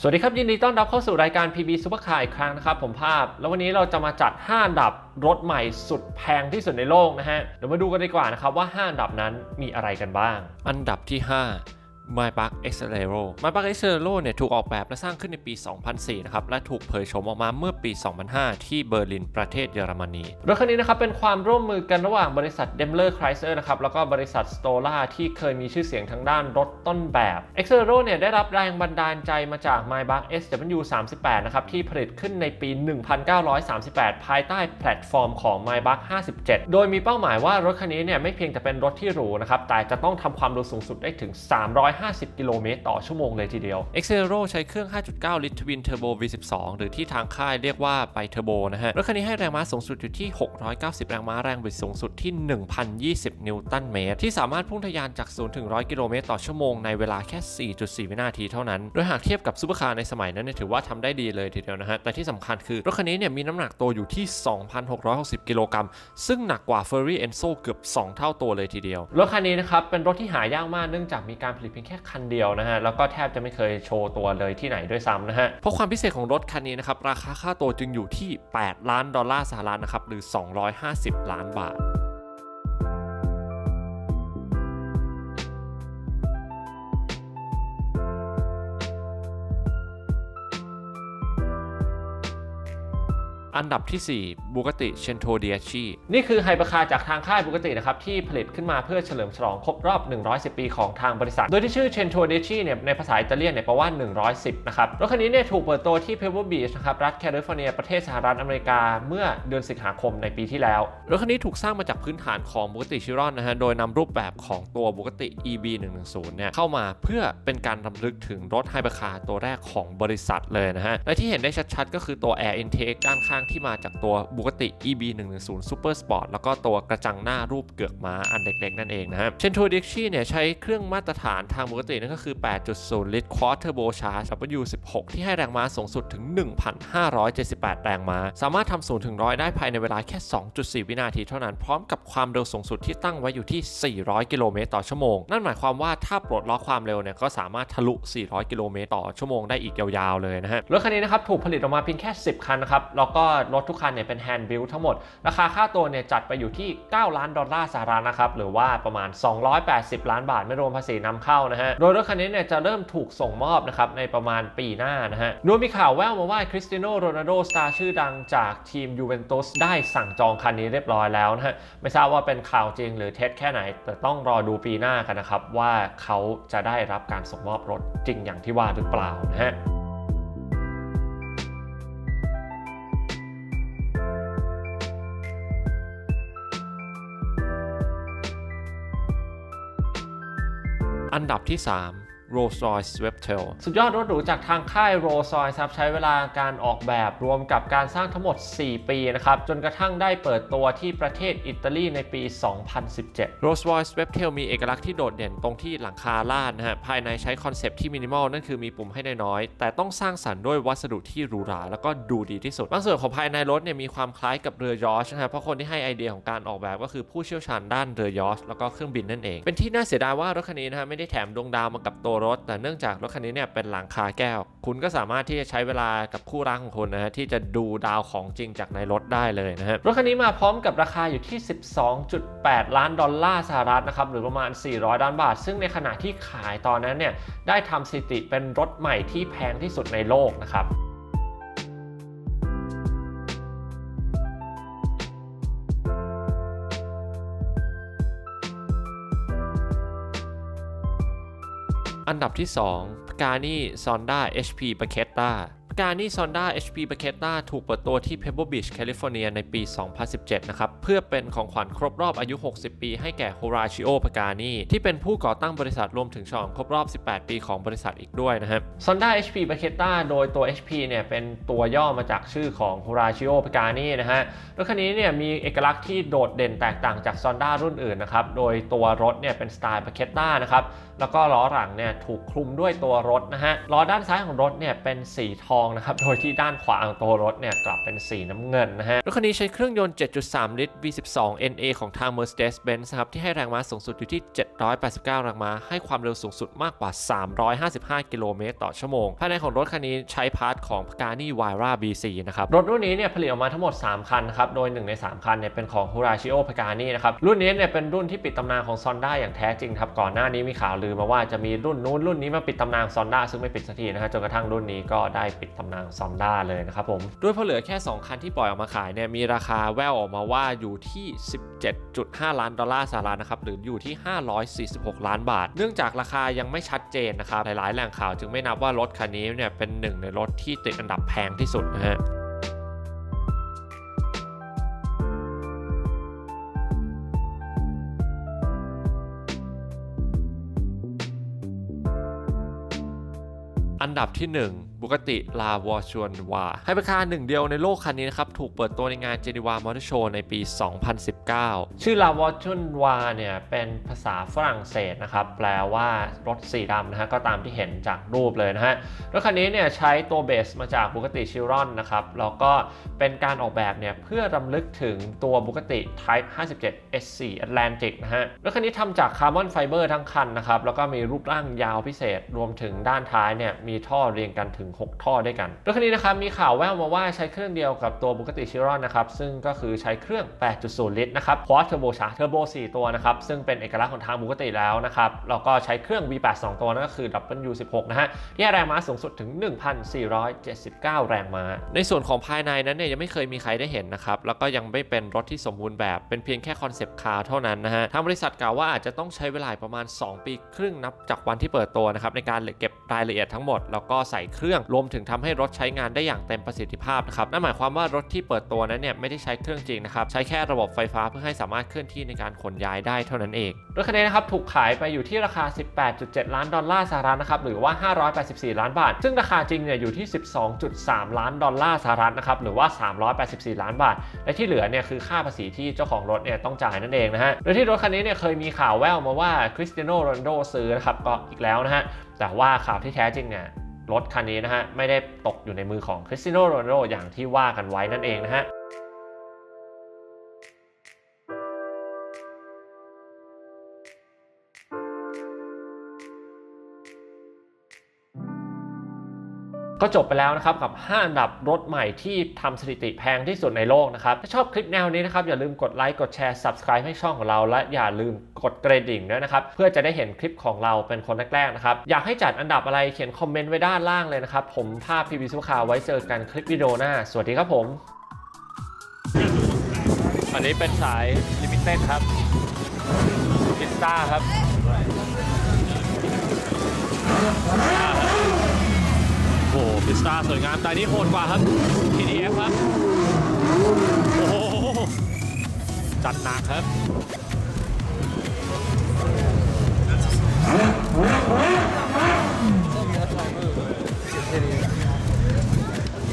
สวัสดีครับ ยินดีต้อนรับเข้าสู่รายการ PB Supercar อีกครั้งนะครับ ผมภาพ แล้ววันนี้เราจะมาจัด 5 อันดับรถใหม่สุดแพงที่สุดในโลกนะฮะ เดี๋ยวมาดูกันดีกว่านะครับว่า 5 อันดับนั้นมีอะไรกันบ้าง อันดับที่ 5 m y b u g Accelero m y b u g Accelero เนี่ยถูกออกแบบและสร้างขึ้นในปี 2004 นะครับ และถูกเผยโฉมออกมาเมื่อปี 2005 ที่เบอร์ลินประเทศเยอรมนีรถคันนี้นะครับเป็นความร่วมมือกันระหว่างบริษัท Daimler Chrysler นะครับ แล้วก็บริษัท Stola ที่เคยมีชื่อเสียงทางด้านรถต้นแบบ Accelero เนี่ยได้รับแรงบันดาลใจมาจาก m y b u g SW38 นะครับที่ผลิตขึ้นในปี 1938 ภายใต้แพลตฟอร์มของ m y b u g 57 โดยมีเป้าหมายว่ารถคันนี้เนี่ยไม่เพียงแต่เป็นรถที่หรูนะครับแต่จะต้องทำความเร็วสูงสุดได้ถึง350 กิโลเมตรต่อชั่วโมงเลยทีเดียว Accelero ใช้เครื่อง 5.9 ลิตร Twin Turbo V12 หรือที่ทางค่ายเรียกว่าไบเทอร์โบนะฮะ รถคันนี้ให้แรงม้าสูงสุดอยู่ที่ 690 แรงม้าแรงบิดสูงสุดที่ 1,020 นิวตันเมตร ที่สามารถพุ่งทะยานจาก 0 ถึง 100 กิโลเมตรต่อชั่วโมงในเวลาแค่ 4.4 วินาทีเท่านั้น โดยหากเทียบกับซูเปอร์คาร์ในสมัยนั้นเนี่ยถือว่าทำได้ดีเลยทีเดียวนะฮะ แต่ที่สำคัญคือรถคันนี้เนี่ยมีน้ำหนักตัวอยู่ที่ 2,660 กิโลกรัมซึ่งหนักกว่า Ferrari Enzo เกือบ 2 เท่าตัวเลยทีเดียว รถคันนี้นะครับเป็นรถที่หายากมากเนื่องจากมีการผลิตเพียงแค่คันเดียวนะฮะ แล้วก็แทบจะไม่เคยโชว์ตัวเลยที่ไหนด้วยซ้ำนะฮะ เพราะความพิเศษของรถคันนี้นะครับ ราคาค่าตัวจึงอยู่ที่ 8 ล้านดอลลาร์สหรัฐนะครับ หรือ 250 ล้านบาท อันดับที่4 b u g a t i Cento d i a c i นี่คือไฮเปอร์คาร์จากทางค่าย b u g a t i นะครับที่ผลิตขึ้นมาเพื่อเฉลิมฉลองครบรอบ 110 ปีของทางบริษัท โดยที่ชื่อ Cento d i a c i เนี่ยในภาษาอิตาเลียนเนี่ยแปลว่า 110 นะครับ รถคันนี้เนี่ยถูกเปิดตัวที่ Pebble Beach นะครับรัฐแคลิฟอร์เนียประเทศสหรัฐอเมริกาเมื่อเดือนสิงหาคมในปีที่แล้ว รถคันนี้ถูกสร้างมาจากพื้นฐานของ Bugatti Chiron นะฮะโดยนำรูปแบบของตัว Bugatti EB 110เนี่ยเข้ามาเพื่อเป็นการรำลึกถึงรถไฮเปอร์คาร์ตัวแรกของบริษัทเลยนะฮะและที่เห็นได้ชัดๆ ก็คือตัว Air Intake ด้านข้างที่มาจากตัวบุกติ EB 110 Super Sport แล้วก็ตัวกระจังหน้ารูปเกือกม้าอันเล็กๆ นั่นเองนะครับเชนโทดิกชี่เนี่ยใช้เครื่องมาตรฐานทางปกตินั่นก็คือ 8.0 ลิตร Quad Turbo Charge W16 ที่ให้แรงม้าสูงสุดถึง 1,578 แรงม้า สามารถทำศูนย์ถึงร้อยได้ภายในเวลาแค่ 2.4 วินาทีเท่านั้นพร้อมกับความเร็วสูงสุดที่ตั้งไว้อยู่ที่ 400 กิโลเมตรต่อชั่วโมง นั่นหมายความว่าถ้าปลดล็อกความเร็วเนี่ยก็สามารถทะลุ 400 กิโลเมตรต่อชั่วโมงได้อีกยาวๆเลยนะฮะรถคันนี้นะครับถูกผลิตออกมาเพียงแค่ 10 คันนะครับแล้วก็รถทุกคันเนี่ยเป็นแฮนด์บิลทั้งหมด ราคาค่าตัวเนี่ยจัดไปอยู่ที่ 9 ล้านดอลลาร์สหรัฐนะครับ หรือว่าประมาณ 280 ล้านบาทไม่รวมภาษีนำเข้านะฮะ โดยรถคันนี้เนี่ยจะเริ่มถูกส่งมอบนะครับในประมาณปีหน้านะฮะ โดยมีข่าวแว่วมาว่าคริสเตียโนโรนัลโดสตาร์ชื่อดังจากทีมยูเวนตุสได้สั่งจองคันนี้เรียบร้อยแล้วนะฮะ ไม่ทราบว่าเป็นข่าวจริงหรือเท็จแค่ไหน แต่ต้องรอดูปีหน้ากันนะครับว่าเขาจะได้รับการส่งมอบรถจริงอย่างที่ว่าหรือเปล่านะฮะ อันดับที่ 3 Rolls Royce Sweptail สุดยอดรถหรูจากทางค่าย Rolls Royce ครับใช้เวลาการออกแบบรวมกับการสร้างทั้งหมด 4 ปีนะครับจนกระทั่งได้เปิดตัวที่ประเทศอิตาลีในปี 2017 Rolls Royce Sweptail มีเอกลักษณ์ที่โดดเด่นตรงที่หลังคาลาดนะฮะภายในใช้คอนเซปต์ที่มินิมอลนั่นคือมีปุ่มให้น้อยๆแต่ต้องสร้างสรรค์ด้วยวัสดุที่หรูหราแล้วก็ดูดีที่สุดบางส่วนของภายในรถเนี่ยมีความคล้ายกับเรือยอชนะฮะเพราะคนที่ให้ไอเดียของการออกแบบก็คือผู้เชี่ยวชาญด้านเรือยอชแล้วก็เครื่องบินนั่นเอง เป็นที่น่าเสียดายว่ารถคันนี้นะฮะไม่ได้แถมดวงดาวมากับตัวรถ แต่เนื่องจากรถคันนี้เนี่ยเป็นหลังคาแก้ว คุณก็สามารถที่จะใช้เวลากับคู่รักของคุณนะฮะที่จะดูดาวของจริงจากในรถได้เลยนะฮะรถคันนี้มาพร้อมกับราคาอยู่ที่ 12.8 ล้านดอลลาร์สหรัฐนะครับหรือประมาณ 400 ล้านบาท ซึ่งในขณะที่ขายตอนนั้นเนี่ยได้ทำสถิติเป็นรถใหม่ที่แพงที่สุดในโลกนะครับ อันดับที่ 2 p a g a n i Sonda HP b a c e t t a p a g a n i Sonda HP b a c e t t a ถูกเปิดตัวที่ Pebble Beach แคลิฟอร์เนียในปี 2017 นะครับ เพื่อเป็นของขวัญครบรอบอายุ 60 ปีให้แก่ Horacio Pagani ที่เป็นผู้ก่อตั้งบริษัทรวมถึงฉลองครบรอบ 18 ปีของบริษัทอีกด้วยนะครับ Sonda HP b a c e t t a โดยตัว HP เนี่ยเป็นตัวย่อมาจากชื่อของ Horacio Pagani นะฮะรถคันนี้เนี่ยมีเอกลักษณ์ที่โดดเด่นแตกต่างจาก Sonda รุ่นอื่นนะครับ โดยตัวรถเนี่ยเป็นสไตล์ b a c e t t a นะครับ แล้วก็ล้อหลังเนี่ยถูกคลุมด้วยตัวรถนะฮะ ล้อด้านซ้ายของรถเนี่ยเป็นสีทองนะครับ โดยที่ด้านขวาของตัวรถเนี่ยกลับเป็นสีน้ำเงินนะฮะ รถคันนี้ใช้เครื่องยนต์ 7.3 ลิตร V12 NA ของทาง Mercedes-Benz ครับ ที่ให้แรงม้าสูงสุดอยู่ที่ 789 แรงม้า ให้ความเร็วสูงสุดมากกว่า 355 กิโลเมตรต่อชั่วโมง ภายในของรถคันนี้ใช้พาร์ทของ Pagani Huayra BC นะครับ รถรุ่นนี้เนี่ยผลิตออกมาทั้งหมด 3 คันครับ โดย 1 ใน 3 คันเนี่ยเป็นของ Horacio Pagani นะครับ รุ่นนี้เนี่ยเป็นรุ่นที่ปิดตำนานของ Sonda อย่างแท้จริงครับ ก่อนหน้านี้มีข่าวลือมาว่าจะมีรุ่นนู้นรุ่นนี้มาปิดตำนาน Sonda ซึ่งไม่ปิดสักทีนะฮะจนกระทั่งรุ่นนี้ก็ได้ปิดตำนาน Sonda เลยนะครับผมด้วยเพราะเหลือแค่ 2 คันที่ปล่อยออกมาขายเนี่ยมีราคาแววออกมาว่าอยู่ที่ 17.5 ล้านดอลลาร์สหรัฐนะครับหรืออยู่ที่ 546 ล้านบาท เนื่องจากราคายังไม่ชัดเจนนะครับหลายๆแหล่งข่าวจึงไม่นับว่ารถคันนี้เนี่ยเป็นหนึ่งในรถที่ติดอันดับแพงที่สุดนะฮะอันดับที่ 1บุกติลาวอชวนวาไฮเปอร์คาร์หนึ่งเดียวในโลกคันนี้นะครับ ถูกเปิดตัวในงานเจนีวามอเตอร์โชว์ในปี 2019 ชื่อลาวอชวนวาเนี่ย เป็นภาษาฝรั่งเศสนะครับ แปลว่ารถสีดำนะฮะ ก็ตามที่เห็นจากรูปเลยนะฮะ รถคันนี้เนี่ย ใช้ตัวเบสมาจากบุกติชิรอนนะครับ แล้วก็เป็นการออกแบบเนี่ย เพื่อรำลึกถึงตัวบุกติ Type 57 S4 Atlantic นะฮะ รถคันนี้ทำจากคาร์บอนไฟเบอร์ทั้งคันนะครับ แล้วก็มีรูปร่างยาวพิเศษ รวมถึงด้านท้ายเนี่ย มีท่อเรียงกันถึง6 ท่อด้วยกันรถคันนี้นะครับมีข่าวแว่วมาว่าใช้เครื่องเดียวกับตัวบุกติชิรอนนะครับซึ่งก็คือใช้เครื่อง 8.0 ลิตรนะครับ Quad Turbo Charge Turbo 4ตัวนะครับซึ่งเป็นเอกลักษณ์ของทางบุกติแล้วนะครับแล้วก็ใช้เครื่อง V8 2 ตัวนั่นก็คือ W16 นะฮะที่แรงม้าสูงสุดถึง 1,479 แรงม้า ในส่วนของภายในนั้นเนี่ยยังไม่เคยมีใครได้เห็นนะครับแล้วก็ยังไม่เป็นรถที่สมบูรณ์แบบเป็นเพียงแค่คอนเซปต์คาร์เท่านั้นนะฮะทางบริษัทกล่าวว่าอาจจะต้องใช้เวลาประมาณ 2 ปีครึ่งนับจากวันที่เปิดตัวนะครับในการเก็บรายละเอียดทั้งหมด แล้วก็ใส่เครื่องรวมถึงทำให้รถใช้งานได้อย่างเต็มประสิทธิภาพนะครับนั่นหมายความว่ารถที่เปิดตัวนั้นเนี่ยไม่ได้ใช้เครื่องจริงนะครับใช้แค่ระบบไฟฟ้าเพื่อให้สามารถเคลื่อนที่ในการขนย้ายได้เท่านั้นเองรถคันนี้นะครับถูกขายไปอยู่ที่ราคา 18.7 ล้านดอลลาร์สหรัฐนะครับหรือว่า 584 ล้านบาท ซึ่งราคาจริงเนี่ยอยู่ที่ 12.3 ล้านดอลลาร์สหรัฐนะครับหรือว่า 384 ล้านบาท และที่เหลือเนี่ยคือค่าภาษีที่เจ้าของรถเนี่ยต้องจ่ายนั่นเองนะฮะโดยที่รถคันนี้เนี่ยเคยมีข่าวแว่วมาว่าคริสเตียโนโรนโดซื้อนะครับก็อีกแล้วนะฮะแต่ว่าข่าวที่แท้จริงเนี่ย รถคันนี้นะฮะไม่ได้ตกอยู่ในมือของคริสติโนโรนัลโดอย่างที่ว่ากันไว้นั่นเองนะฮะ ก็จบไปแล้วนะครับกับ 5 อันดับรถใหม่ที่ทำสถิติแพงที่สุดในโลกนะครับ ถ้าชอบคลิปแนวนี้นะครับอย่าลืมกดไลค์กดแชร์ Subscribe ให้ช่องของเรา และอย่าลืมกดกระดิ่งด้วยนะครับ เพื่อจะได้เห็นคลิปของเราเป็นคนแรกๆนะครับ อยากให้จัดอันดับอะไรเขียนคอมเมนต์ไว้ด้านล่างเลยนะครับ ผมภาพพีพีสุคาไว้เจอกันคลิปวิดีโอหน้า สวัสดีครับผม อันนี้เป็นสายลิมิเต็ดครับพิซซ่าครับ หพิสตาสวยงามแต่นี้โหดกว่าครับ TDF ครับ โอ้โห จัดหนักครับ